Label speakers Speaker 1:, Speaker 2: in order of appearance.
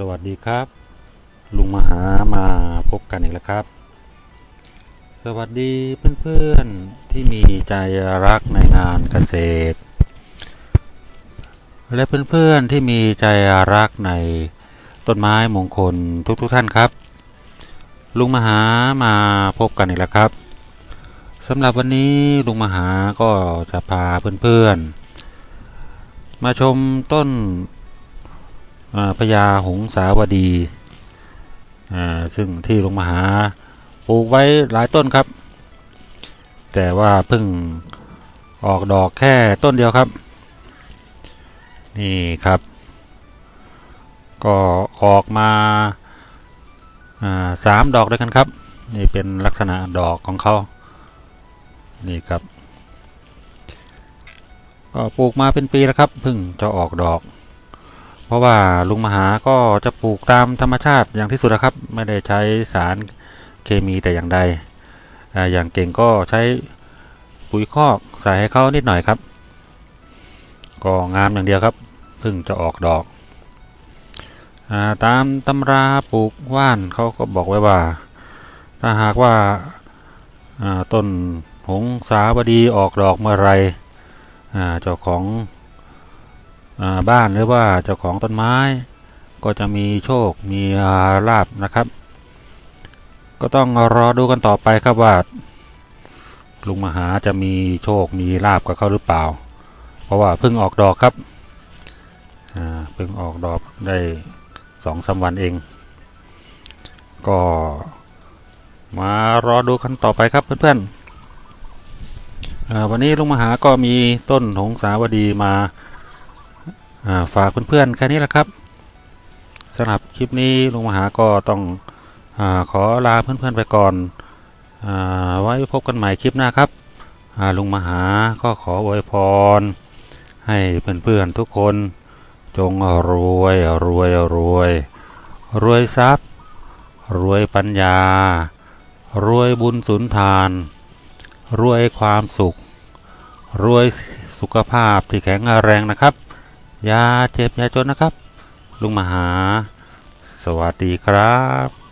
Speaker 1: สวัสดีครับ ลุงมหามาพบกันอีกแล้วครับ สวัสดีเพื่อนๆที่มีใจรักในงานเกษตร และเพื่อนๆที่มีใจรักในต้นไม้มงคลทุกๆทท่านครับ ลุงมหามาพบกันอีกแล้วครับสำหรับวันนี้ลุงมหาก็จะพาเพื่อนๆ มาชมต้น พญาหงสาวดี ซึ่งที่ลงมาหาปลูกไว้หลายต้นครับ แต่ว่าเพิ่งออกดอกแค่ต้นเดียวครับ นี่ครับ ก็ออกมาาสามดอกด้วยกันครับ นี่เป็นลักษณะดอกของเขา นี่ครับ ก็ปลูกมาเป็นปีแล้วครับเพิ่งจะออกดอก เพราะว่าลุงมหาก็จะปลูกตามธรรมชาติอย่างที่สุดนะครับ ไม่ได้ใช้สารเคมีแต่อย่างใดออย่างเก่งก็ใช้ปุ๋ยคอกใส่ให้เขานิดหน่อยครับ ก็งามอย่างเดียวครับเพิ่งจะออกดอกอาตามตำราปลูกว่านเขาก็บอกไว้ว่า ถ้าหากว่าาต้นหงสาวดีออกดอกเมื่อไรเจ้าของ บ้านหรือว่าเจ้าของต้นไม้ ก็จะมีโชคมีาลาบนะครับ ก็ต้องรอดูกันต่อไปครับว่าลุงมหาจะมีโชคมีลาบกับเขาหรือเปล่า เพราะว่าเพิ่งออกดอกครับเพิ่งออกดอกได้สองสามวันเอง ก็มารอดูกันต่อไปครับเพื่อนๆวันนี้ลุงมหาก็มีต้นหงสาวดีมา ฝากเพื่อนๆแค่นี้แหละครับสำหรับคลิปนี้ลุงมหาก็ต้องอขอลาเพื่อนๆไปก่อนอไว้พบกันใหม่คลิปหน้าครับลุงมหาก็ขออวยพร ให้เพื่อนๆทุกคนจงรวยรวยรวย รวยทรัพย์ รวยปัญญา รวยบุญสุนทาน รวยความสุข รวยสุขภาพที่แข็งแรงนะครับ อย่าเจ็บอย่าจนนะครับ ลุงมหา สวัสดีครับ